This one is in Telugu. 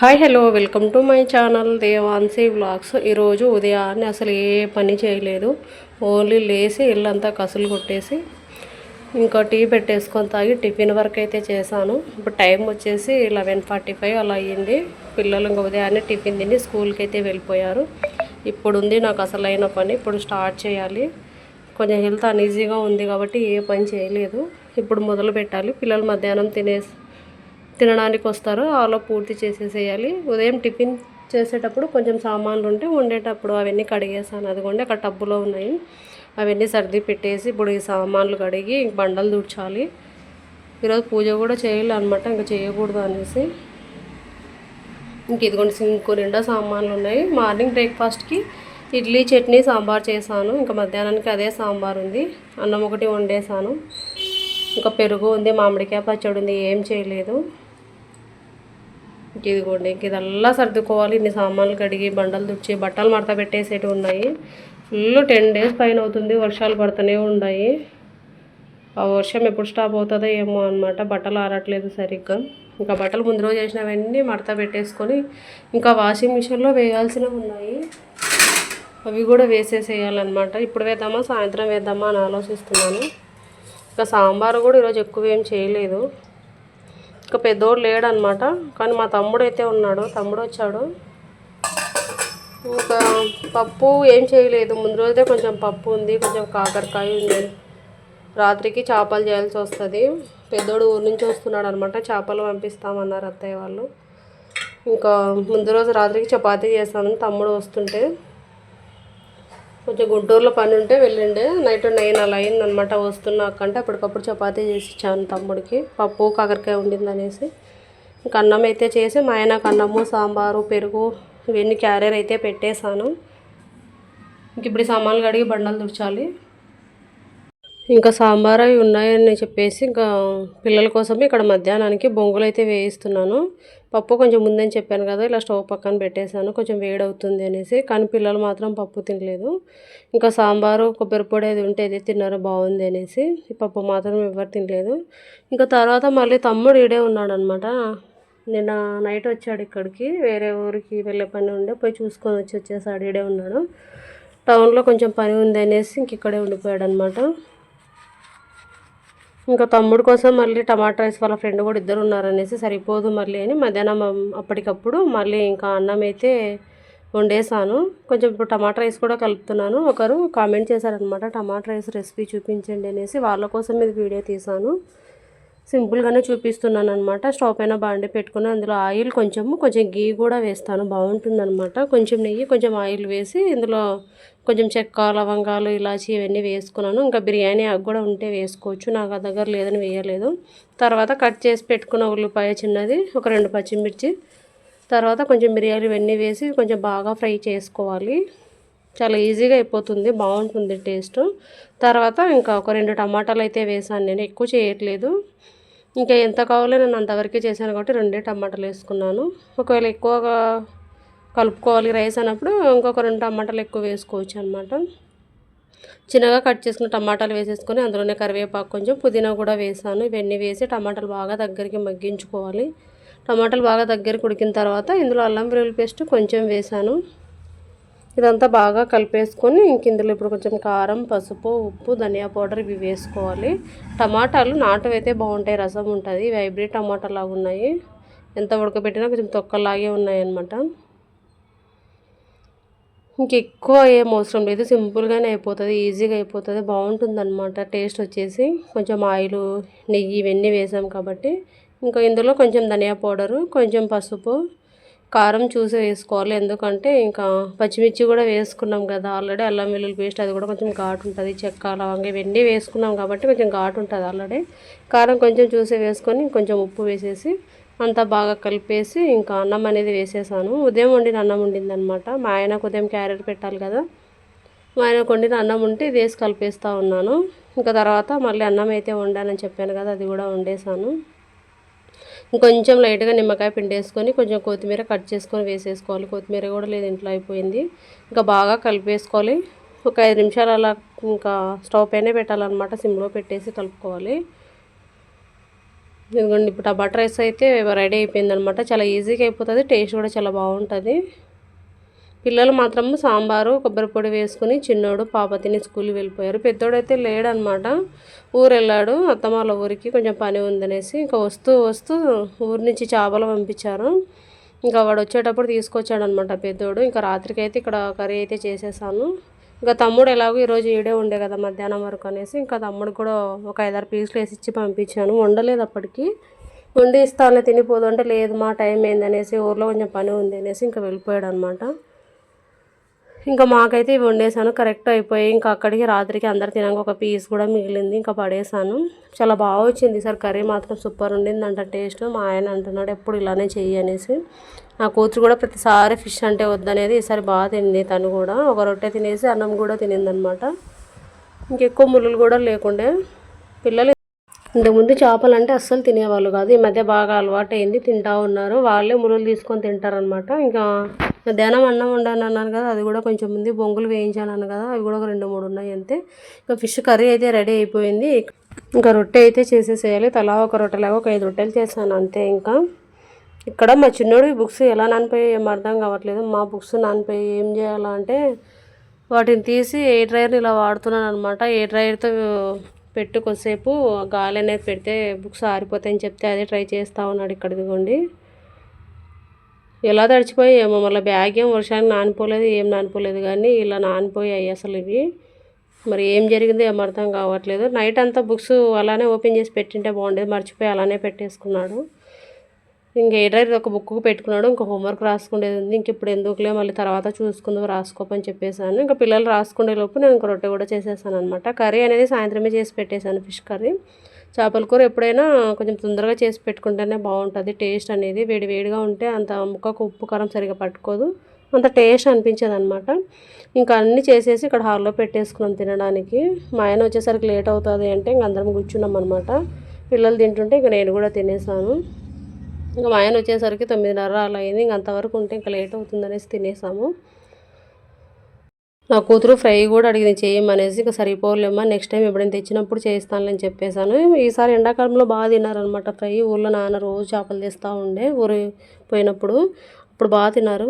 Hi hello welcome to my channel Devansi vlogs. ఈరోజు ఉదయాన్నే అసలు ఏ పని చేయలేదు. ఓన్లీ లేసి ఇల్లంతా కసులు కొట్టేసి ఇంకా టీ పెట్టేసుకొని తాగి టిఫిన్ వర్క్ అయితే చేశాను. ఇప్పుడు టైం వచ్చేసి లెవెన్ ఫార్టీ ఫైవ్ అలా అయ్యింది. పిల్లలు ఇంకా ఉదయాన్నే టిఫిన్ తిని స్కూల్కి అయితే వెళ్ళిపోయారు. ఇప్పుడుంది నాకు అసలైన పని. ఇప్పుడు స్టార్ట్ చేయాలి. కొంచెం హెల్త్ అన్ఈజీగా ఉంది కాబట్టి ఏ పని చేయలేదు. ఇప్పుడు మొదలు పెట్టాలి. పిల్లలు మధ్యాహ్నం తినేసి తినడానికి వస్తారు అలా పూర్తి చేసేసేయాలి. ఉదయం టిఫిన్ చేసేటప్పుడు కొంచెం సామాన్లు ఉంటే వండేటప్పుడు అవన్నీ కడిగేసాను. అదిగోండి అక్కడ టబ్బులో ఉన్నాయి. అవన్నీ సర్ది పెట్టేసి ఇప్పుడు ఈ సామాన్లు కడిగి బండలు దుడ్చాలి ఈరోజు పూజ కూడా చేయాలి అనమాట ఇంకా చేయకూడదు అనేసి. ఇంక ఇదిగోండి సింకు నిండా సామాన్లు ఉన్నాయి. మార్నింగ్ బ్రేక్ఫాస్ట్కి ఇడ్లీ చట్నీ సాంబార్ చేశాను. ఇంకా మధ్యాహ్నానికి అదే సాంబార్ ఉంది. అన్నం ఒకటి వండేసాను ఇంకా పెరుగు ఉంది మామిడికాయ పచ్చడి ఉంది ఏం చేయలేదు. ఇదిగోండి ఇంక ఇదల్లా సర్దుకోవాలి. ఇన్ని సామాన్లు కడిగి బండలు తుడిచి బట్టలు మడత పెట్టేసేటివి ఉన్నాయి. ఫుల్ టెన్ డేస్ పైన అవుతుంది. వర్షాలు పడుతూనే ఉన్నాయి. ఆ వర్షం ఎప్పుడు స్టాప్ అవుతుందో ఏమో అనమాట బట్టలు ఆరట్లేదు సరిగ్గా. ఇంకా బట్టలు ముందు రోజు చేసినవన్నీ మడత పెట్టేసుకొని ఇంకా వాషింగ్ మిషన్లో వేయాల్సినవి ఉన్నాయి. అవి కూడా వేసేసేయాలన్నమాట. ఇప్పుడు వేద్దామా? సాయంత్రం వేద్దామా? అని ఆలోచిస్తున్నాను. ఇంకా సాంబారు కూడా ఈరోజు ఎక్కువ ఏం చేయలేదు. ఇంకా పెద్దోడు లేడనమాట కానీ మా తమ్ముడు అయితే ఉన్నాడు. తమ్ముడు వచ్చాడు ఇంకా పప్పు ఏం చేయలేదు. ముందు రోజే కొంచెం పప్పు ఉంది కొంచెం కాకరకాయ ఉంది. రాత్రికి చేపలు చేయాల్సి వస్తుంది. పెద్దోడు ఊరి నుంచి వస్తున్నాడు అనమాట చేపలు పంపిస్తామన్నారు అత్తయ్య వాళ్ళు. ఇంకా ముందు రోజు రాత్రికి చపాతీ చేస్తాను తమ్ముడు వస్తుంటే కొంచెం గుంటూరులో పని ఉంటే వెళ్ళండి. నైట్ నైన్ అలా అయిందనమాట. వస్తున్నాకంటే అప్పటికప్పుడు చపాతీ చేసి ఇచ్చాను తమ్ముడికి. పప్పు కాకరకాయ ఉండింది అనేసి. ఇంకా అన్నం అయితే చేసి మా ఆయనకు అన్నము సాంబారు పెరుగు ఇవన్నీ క్యారియర్ అయితే పెట్టేశాను. ఇంక ఇప్పుడు సామాన్లు కడిగి బండలు తుడిచాలి. ఇంకా సాంబార్ అవి ఉన్నాయని చెప్పేసి ఇంకా పిల్లల కోసం ఇక్కడ మధ్యాహ్నానికి బొంగులు అయితే వేయిస్తున్నాను. పప్పు కొంచెం ముందని చెప్పాను కదా ఇలా స్టవ్ పక్కన పెట్టేశాను కొంచెం వేడవుతుంది అనేసి. కానీ పిల్లలు మాత్రం పప్పు తినలేదు. ఇంకా సాంబారు కొబ్బరి పొడి అది ఉంటే అది తిన్నారు బాగుంది అనేసి. ఈ పప్పు మాత్రం ఎవరు తినలేదు. ఇంకా తర్వాత మళ్ళీ తమ్ముడు ఈడే ఉన్నాడు అనమాట నిన్న నైట్ వచ్చాడు ఇక్కడికి వేరే ఊరికి వెళ్ళే పని ఉండే పోయి చూసుకొని వచ్చి వచ్చేసాడు ఈడే ఉన్నాడు. టౌన్లో కొంచెం పని ఉంది అనేసి ఇంక ఇక్కడే ఉండిపోయాడు అనమాట ఇంకా తమ్ముడు కోసం మళ్ళీ టమాటా రైస్ వాళ్ళ ఫ్రెండ్ కూడా ఇద్దరు ఉన్నారనేసి సరిపోదు మళ్ళీ అని మధ్యాహ్నం అప్పటికప్పుడు మళ్ళీ ఇంకా అన్నం అయితే వండేసాను కొంచెం ఇప్పుడు టమాటా రైస్ కూడా కలుపుతున్నాను. ఒకరు కామెంట్ చేశారనమాట టమాటా రైస్ రెసిపీ చూపించండి అనేసి. వాళ్ళ కోసం ఇది వీడియో తీసాను సింపుల్గానే చూపిస్తున్నాను అనమాట స్టవ్ పైన బాండి పెట్టుకుని అందులో ఆయిల్ కొంచెము కొంచెం గీ కూడా వేస్తాను. బాగుంటుంది అనమాట కొంచెం నెయ్యి కొంచెం ఆయిల్ వేసి ఇందులో కొంచెం చెక్క లవంగాలు ఇలాచి ఇవన్నీ వేసుకున్నాను. ఇంకా బిర్యానీ ఆకు కూడా ఉంటే వేసుకోవచ్చు. నాకు ఆ దగ్గర లేదని వేయలేదు. తర్వాత కట్ చేసి పెట్టుకున్న ఉల్లిపాయ చిన్నది ఒక రెండు పచ్చిమిర్చి. తర్వాత కొంచెం బిర్యానీ ఇవన్నీ వేసి కొంచెం బాగా ఫ్రై చేసుకోవాలి. చాలా ఈజీగా అయిపోతుంది. బాగుంటుంది టేస్ట్. తర్వాత ఇంకా ఒక రెండు టమాటాలు అయితే వేసాను. నేను ఎక్కువ చేయట్లేదు. ఇంకా ఎంత కావాలో నేను అంతవరకే చేశాను కాబట్టి రెండే టమాటాలు వేసుకున్నాను. ఒకవేళ ఎక్కువగా కలుపుకోవాలి రైస్ అన్నప్పుడు ఇంకొక రెండు టమాటాలు ఎక్కువ వేసుకోవచ్చు అనమాట చిన్నగా కట్ చేసుకున్న టమాటాలు వేసేసుకొని అందులోనే కరివేపాకు కొంచెం పుదీనా కూడా వేసాను. ఇవన్నీ వేసి టమాటాలు బాగా దగ్గరికి మగ్గించుకోవాలి. టమాటాలు బాగా దగ్గరికి ఉడికిన తర్వాత ఇందులో అల్లం వెల్లుల్లి పేస్ట్ కొంచెం వేసాను. ఇదంతా బాగా కలిపేసుకొని ఇంక ఇందులో ఇప్పుడు కొంచెం కారం పసుపు ఉప్పు ధనియా పౌడర్ ఇవి వేసుకోవాలి. టమాటాలు నాటవైతే బాగుంటాయి రసం ఉంటుంది. ఇవి హైబ్రిడ్ టమాటా లాగా ఉన్నాయి. ఎంత ఉడకబెట్టినా కొంచెం తొక్కలాగే ఉన్నాయన్నమాట. ఇంకెక్కువ ఏం అవసరం లేదు. సింపుల్గానే అయిపోతుంది ఈజీగా అయిపోతుంది బాగుంటుంది అనమాట టేస్ట్ వచ్చేసి కొంచెం ఆయిల్ నెయ్యి ఇవన్నీ వేసాం కాబట్టి. ఇంకా ఇందులో కొంచెం ధనియా పౌడరు కొంచెం పసుపు కారం చూసి వేసుకోవాలి. ఎందుకంటే ఇంకా పచ్చిమిర్చి కూడా వేసుకున్నాం కదా. ఆల్రెడీ అల్లం వెల్లుల్లి పేస్ట్ అది కూడా కొంచెం ఘాటు ఉంటుంది. చెక్క లవంగ ఇవన్నీ వేసుకున్నాం కాబట్టి కొంచెం ఘాటు ఉంటుంది ఆల్రెడీ కారం కొంచెం చూసి వేసుకొని కొంచెం ఉప్పు వేసేసి అంతా బాగా కలిపేసి ఇంకా అన్నం అనేది వేసేసాను. ఉదయం వండిన అన్నం ఉండిందనమాట మా ఆయనకు ఉదయం క్యారెట్ పెట్టాలి కదా. మా ఆయనకు వండిన అన్నం ఉంటే ఇది వేసి కలిపేస్తూ ఉన్నాను. ఇంకా తర్వాత మళ్ళీ అన్నం అయితే వండానని చెప్పాను కదా అది కూడా వండేసాను. ఇంకొంచెం లైట్గా నిమ్మకాయ పిండేసుకొని కొంచెం కొత్తిమీర కట్ చేసుకొని వేసేసుకోవాలి. కొత్తిమీర కూడా లేదు ఇంట్లో అయిపోయింది. ఇంకా బాగా కలిపేసుకోవాలి. ఒక ఐదు నిమిషాలు అలా ఇంకా స్టవ్ పైనే పెట్టాలన్నమాట. సిమ్లో పెట్టేసి కలుపుకోవాలి. ఇదిగోండి ఇప్పుడు టమాటా రైస్ అయితే రెడీ అయిపోయింది అనమాట చాలా ఈజీగా అయిపోతుంది టేస్ట్ కూడా చాలా బాగుంటుంది. పిల్లలు మాత్రం సాంబారు కొబ్బరి పొడి వేసుకుని చిన్నోడు పాప తిని స్కూల్కి వెళ్ళిపోయారు. పెద్దోడైతే లేడనమాట ఊరు వెళ్ళాడు అత్తమాల ఊరికి కొంచెం పని ఉందనేసి ఇంకా వస్తూ వస్తూ ఊరి నుంచి చేపలు పంపించారు. ఇంకా వాడు వచ్చేటప్పుడు తీసుకొచ్చాడు అనమాట పెద్దోడు. ఇంకా రాత్రికి అయితే ఇక్కడ కర్రీ అయితే చేసేసాను. ఇంకా తమ్ముడు ఎలాగో ఈరోజు ఈడే ఉండే కదా మధ్యాహ్నం వరకు అనేసి ఇంకా తమ్ముడు కూడా ఒక ఐదారు పీసులు వేసి ఇచ్చి పంపించాను. వండలేదు అప్పటికి. వండి ఇస్తానులే తినిపోదు అంటే లేదు మా టైం ఏందనేసి ఊర్లో కొంచెం పని ఉంది అనేసి ఇంకా వెళ్ళిపోయాడు అనమాట ఇంకా మాకైతే ఇవి వండేసాను. కరెక్ట్ అయిపోయి ఇంకా అక్కడికి రాత్రికి అందరు తినాక ఒక పీస్ కూడా మిగిలింది. ఇంకా పడేసాను. చాలా బాగా వచ్చింది సార్. కర్రీ మాత్రం సూపర్ ఉండింది అంట టేస్ట్ మా ఆయన అంటున్నాడు ఎప్పుడు ఇలానే చెయ్యి అనేసి. నా కూతురు కూడా ప్రతిసారి ఫిష్ అంటే వద్దనేది ఈసారి బాగా తింది తను కూడా. ఒక రొట్టె తినేసి అన్నం కూడా తినిందనమాట. ఇంకెక్కువ ముళ్ళు కూడా లేకుండే పిల్లలు ఇంతకుముందు చేపలు అంటే అస్సలు తినేవాళ్ళు కాదు. ఈ మధ్య బాగా అలవాటు అయింది తింటా ఉన్నారు. వాళ్ళే ములులు తీసుకొని తింటారనమాట. ఇంకా మధ్యాహ్నం అన్నం వండాను అన్నాను కదా అది కూడా కొంచెం ముందు బొంగులు వేయించాను కదా అవి కూడా ఒక రెండు మూడు ఉన్నాయి అంతే. ఇంకా ఫిష్ కర్రీ అయితే రెడీ అయిపోయింది. ఇంకా రొట్టె అయితే చేసేసేయాలి. తలా ఒక రొట్టెలాగా ఒక ఐదు రొట్టెలు చేశాను అంతే ఇంకా. ఇక్కడ మా చిన్నోడు బుక్స్ ఎలా నానిపోయాయి ఏం అర్థం కావట్లేదు. మా బుక్స్ నానిపోయి ఏం చేయాలంటే వాటిని తీసి ఏ డ్రైవర్ని ఇలా వాడుతున్నాను అనమాట ఏ డ్రైవర్తో పెట్టి కొద్దిసేపు గాలి అనేది పెడితే బుక్స్ ఆరిపోతాయని చెప్తే అదే ట్రై చేస్తూ ఉన్నాడు ఇక్కడ ఇదిగోండి. ఎలా తడిచిపోయి ఏమో మళ్ళీ బ్యాగ్ ఏం వర్షానికి నానిపోలేదు ఏం నానిపోలేదు కానీ ఇలా నానిపోయాయి అసలు ఇవి. మరి ఏం జరిగిందో ఏం అర్థం కావట్లేదు. నైట్ అంతా బుక్స్ అలానే ఓపెన్ చేసి పెట్టింటే బాగుండేది మర్చిపోయి అలానే పెట్టేసుకున్నాడు. ఇంకా ఏడ్రైర్ ఒక బుక్ పెట్టుకున్నాడు ఇంకా హోంవర్క్ రాసుకునేది ఉంది. ఇంక ఇప్పుడు ఎందుకులే మళ్ళీ తర్వాత చూసుకుందాం రాసుకోపని చెప్పేశాను. ఇంకా పిల్లలు రాసుకునే లోపు నేను ఇంకా రొట్టె కూడా చేసేసాను అనమాట కర్రీ అనేది సాయంత్రమే చేసి పెట్టేశాను ఫిష్ కర్రీ. చేపల కూర ఎప్పుడైనా కొంచెం తొందరగా చేసి పెట్టుకుంటేనే బాగుంటుంది. టేస్ట్ అనేది వేడి వేడిగా ఉంటే అంత ముక్కకు ఉప్పు కారం సరిగా పట్టుకోదు. అంత టేస్ట్ అనిపించేది అనమాట ఇంకా అన్నీ చేసేసి ఇక్కడ హాల్లో పెట్టేసుకున్నాం తినడానికి. మా ఆయన వచ్చేసరికి లేట్ అవుతుంది అంటే ఇంక అందరం కూర్చున్నాం అనమాట పిల్లలు తింటుంటే ఇంకా నేను కూడా తినేసాను. ఇంకా మా ఆయన వచ్చేసరికి తొమ్మిదిన్నర అలా అయింది. ఇంక అంతవరకు ఉంటే ఇంకా లేట్ అవుతుందనేసి తినేసాము. నా కూతురు ఫ్రై కూడా అడిగింది చేయమనేసి ఇంకా సరిపోలేమ్మా నెక్స్ట్ టైం ఎప్పుడైనా తెచ్చినప్పుడు చేస్తానులని చెప్పేశాను. ఈసారి ఎండాకాలంలో బాగా తిన్నారనమాట ఫ్రై. ఊళ్ళో నాన్న రోజు చేపలు తెస్తూ ఉండే ఊరు పోయినప్పుడు. అప్పుడు బాగా తిన్నారు.